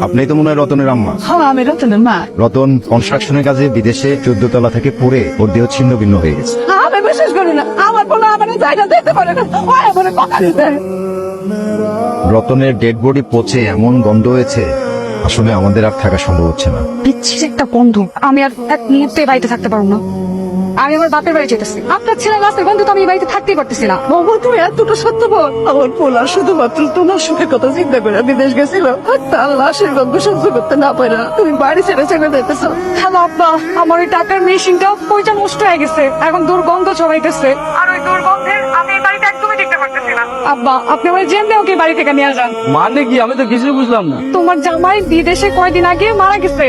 আপনি তো মনে হয় রতনের আম্মা। হ্যাঁ আমি রতনের মা। রতন কনস্ট্রাকশনের কাজে বিদেশে চোদ্দ তলা থেকে পড়ে ওর দেহ ছিন্ন ভিন্ন হয়ে গেছে। আমি বিশ্বাস করি না। আমার বলে আমার জায়গা দিতে পারে না। ওই আমার কথা দিতে। রতনের ডেড বডি পচে এমন গন্ধ হয়েছে আসলে আমাদের আর থাকা সম্ভব হচ্ছে না। বিচ্ছির একটা বন্ধু আমি আর এক মুহূর্তে বাড়িতে থাকতে পারব না। আমি আমার বাপের বাড়ি যেতেছি। আপনার ছেলে লাস্টের বন্ধু তো আমি এই বাড়িতে থাকতেই পারতেছি না। বাবা তুমি এতটা সত্য বল। আমার পোলা শুধুমাত্র তোমার সুখের কথা চিন্তা করে বিদেশ গেছিল। আর তার লাশের গন্ধ সহ্য করতে না পারে তুমি বাড়ি ছেড়ে ছেড়ে যেতেছ হ্যালো আব্বা আমার ওই টাকার মেশিনটা পয়সা নষ্ট হয়ে গেছে। এখন দুর্গন্ধ ছড়াইতেছে। আর ওই দুর্গন্ধে আমি এই বাড়িতে একদমই টিকতে পারতেছি না। আব্বা আপনি আমার ওকে এই বাড়ি থেকে নিয়ে যান। মানে কি? আমি তো কিছুই বুঝলাম না। তোমার জামাই বিদেশে কয়দিন আগে মারা গেছে।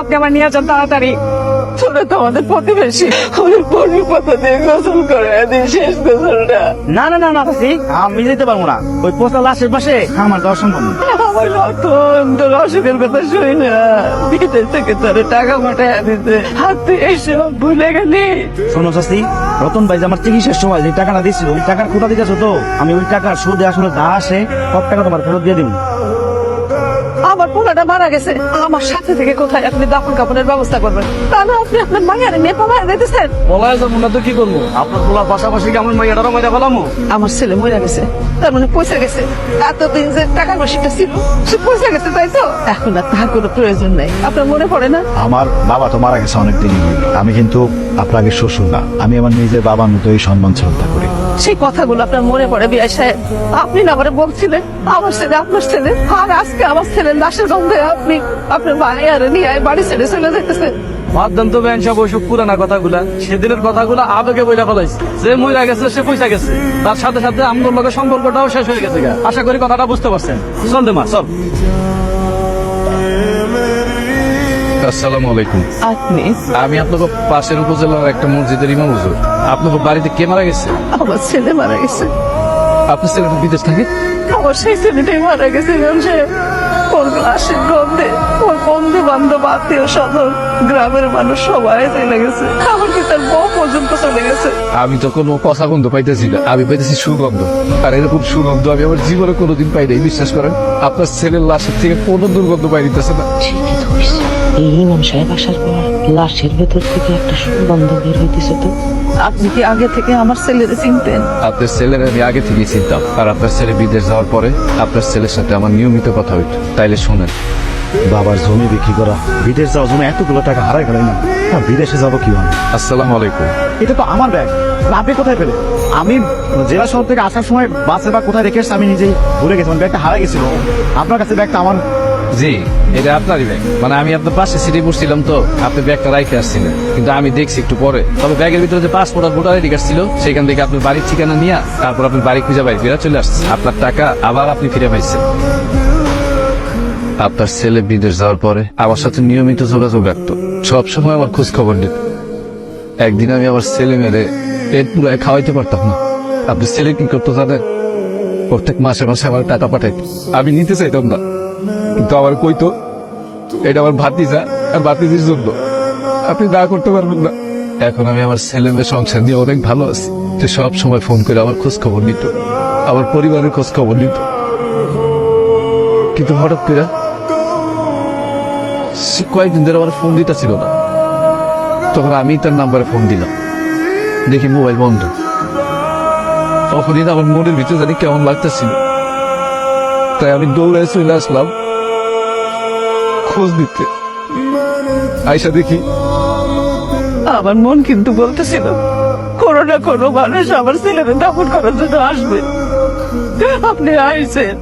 আপনি আমার নিয়ে যান তাড়াতাড়ি। তোরা তো আমাদের প্রতিবেশী কথা দিয়ে গোসল করে দিন শেষ গোসলটা। না না না না চাচি, আমি যেতে পারব না। ওই পাশে আমার যাওয়া সম্ভব না। আমার রতন তোর অসুখের কথা শুই না। বিদেশ থেকে তোর টাকা পাঠায় দিতে। ভুলে গেলি। শোনো শাস্তি রতন ভাই যে আমার চিকিৎসার সময় যে টাকাটা দিয়েছিল ওই টাকার কোথা দিতেছো তো? আমি ওই টাকার সুদে আসলে যা আসে সব টাকা তোমার ফেরত দিয়ে দিব। আমার পোলাটা মারা গেছে। আমার সাথে থেকে কোথায় আপনি দাফন কাপড়ের ব্যবস্থা করবেন? তাহলে আপনি আপনার মায়ের নেপাল দিতেছেন। বলাই যাব না তো কি করব? আপনার বলার পাশাপাশি কি আমার মাইয়াটারও মাইয়া ফেলামো? আমার ছেলে মরে গেছে তার মানে পয়সা গেছে। এতদিন যে টাকার পয়সাটা ছিল সে পয়সা গেছে তাই তো? এখন আর তাহার কোনো প্রয়োজন নাই। আপনার মনে পড়ে না? আমার বাবা তো মারা গেছে অনেকদিন আমি কিন্তু আপনাকে শ্বশুর না। আমি আমার নিজের বাবার মতোই সম্মান শ্রদ্ধা করি। সেই কথাগুলো আপনার মনে পড়ে বিয়াই সাহেব? আপনি না আমারে বলছিলেন, আমার ছেলে, আপনার ছেলে, আর আজকে আমার ছেলের লাশের গন্ধে আপনি, আপনার ভাই আর নিয়ে বাড়ি ছেড়ে চলে যেতেছেন বাদ দেন তো ব্যান সব ওইসব পুরানা কথাগুলা, সেদিনের কথাগুলা আবেগে বইলা ফেলাইছে। যে মইরা গেছে, সে পয়সা গেছে। তার সাথে সাথে আমগোর লগে সম্পর্কটাও শেষ হয়ে গেছে আশা করি কথাটা বুঝতে পারছেন। চল দে মা, চল। আসসালামু আলাইকুম। আপনি? আমি আপনাকে পাশের উপজেলার একটা মসজিদের ইমাম হুজুর। আপনাকে বাড়িতে কে মারা গেছে? আমার ছেলে মারা গেছে। আপনার ছেলে বিদেশ থাকে? আমার সেই ছেলেটাই মারা গেছে সাহেব ওর লাশের গন্ধে ওর বন্ধু বান্ধব আত্মীয় স্বজন গ্রামের মানুষ সবাই চলে গেছে। এমনকি তার বউ পর্যন্ত চলে গেছে। আমি তো কোনো কথা গন্ধ পাইতেছি না। আমি পাইতেছি সুগন্ধ। আর এরকম সুগন্ধ আমি আমার জীবনে কোনোদিন পাই নাই বিশ্বাস করেন। আপনার ছেলের লাশের থেকে কোনো দুর্গন্ধ পাই দিতেছে না। এই ইমাম সাহেব আসার পর লাশের ভেতর থেকে একটা সুগন্ধ বের হইতেছে তো। আপনি কি আগে থেকে আমার ছেলের চিনতেন? আপনার ছেলের আমি আগে থেকেই চিনতাম। আর আপনার ছেলে বিদেশ যাওয়ার পরে আপনার ছেলের সাথে আমার নিয়মিত কথা হইত। তাইলে শোনেন বাবার জমি বিক্রি করা বিদেশ যাওয়ার জন্য এতগুলো টাকা হারাই গেল না। না, বিদেশে যাব কীভাবে? আসসালামু আলাইকুম। এটা তো আমার ব্যাগ। আপনি কোথায় পেলেন? আমি জেলা শহর থেকে আসার সময় বাসে বা কোথায় রেখে আমি নিজেই ভুলে গেছি আমার ব্যাগটা হারা গেছিল। আপনার কাছে ব্যাগটা আমার জি, এটা আপনারই ব্যাগ মানে আমি আপনার পাশে সিটে বসছিলাম তো, আপনি ব্যাগটা রাইখে আসছিলেন। কিন্তু আমি দেখছি একটু পরে। তবে ব্যাগের ভিতরে যে পাসপোর্ট আর ভোটার আইডি কার্ড ছিল, সেখান থেকে আপনার বাড়ির ঠিকানা নিয়ে তারপর আপনি বাড়ি খুঁজে বাড়ি ফিরে চলে আসছে আপনার টাকা আবার আপনি ফিরে পাইছেন। আপনার ছেলে বিদেশ যাওয়ার পরে আমার সাথে নিয়মিত যোগাযোগ রাখতো। সবসময় আমার খোঁজ খবর নিত। একদিন আমি আমার ছেলে মেরে পেট পুরায় খাওয়াইতে পারতাম না। আপনি ছেলে কি করতো জানেন? প্রত্যেক মাসে মাসে আমার টাকা পাঠাইত। আমি নিতে চাইতাম না। কিন্তু আমার কইতো এটা আমার ভাতিজা ভাতিজির জন্য। আপনি না করতে পারবেন না। এখন আমি আমার ছেলে মেয়ে সংসার নিয়ে অনেক ভালো আছি। যে সব সময় ফোন করে আমার খোঁজ খবর নিত। আমার পরিবারের খোঁজ খবর নিত। কিন্তু হঠাৎ করে সে কয়েকদিন ধরে আমার ফোন দিতে ছিল না। তখন আমি তার নাম্বারে ফোন দিলাম। দেখি মোবাইল বন্ধ। তখনই আমার মনের ভিতরে জানি কেমন লাগতেছিল। তাই আমি দৌড়ে চলে আসলাম। খোঁজ দিতে আয়সা দেখি। আমার মন কিন্তু বলতেছিল, কোনো না কোনো মানুষ আমার ছেলেদের দাফন করার জন্য আসবে। আপনি আইসেন